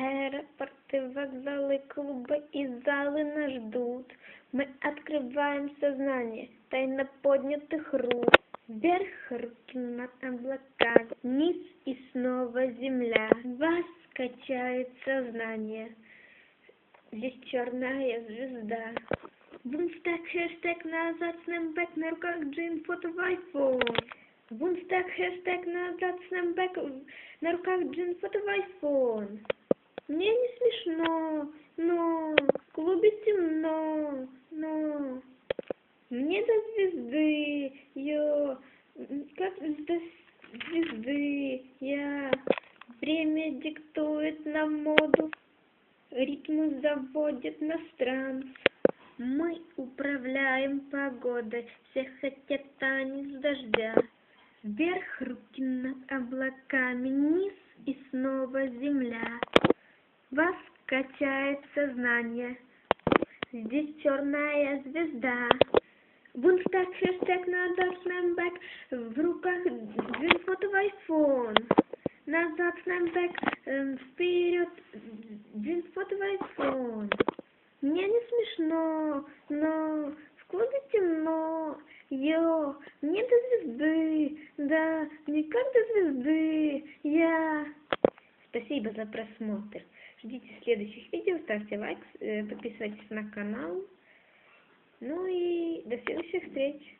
Аэропорты, вокзалы, клубы и залы нас ждут. Мы открываем сознание тайно поднятых рук. Вверх руки над облаками, вниз и снова земля. Вас качает сознание. Здесь черная звезда. Бумстаг, хэштег назад, снэпбэк, на руках джин, фото в айфон. Бумстаг, хэштег назад, снэпбэк, на руках джин, фото в айфон. Мне не смешно, но в клубе темно, но мне до звезды, ее, как до звезды, я время диктует нам моду, ритмы заводит нас в транс. Мы управляем погодой, все хотят танец дождя. Вверх руки над облаками, низ и снова земля. Вас качает сознание, здесь черная звезда. Бунстаг, хэштег, назад, снэпбэк, в руках джин, фото в айфон. Назад, снэпбэк, эм, вперед, джин, фото в айфон. Мне не смешно, но в клубе темно. Йо, мне до звезды, да, мне как до звезды, я... Спасибо за просмотр. Ждите следующих видео, ставьте лайк, э, подписывайтесь на канал. Ну и до следующих встреч.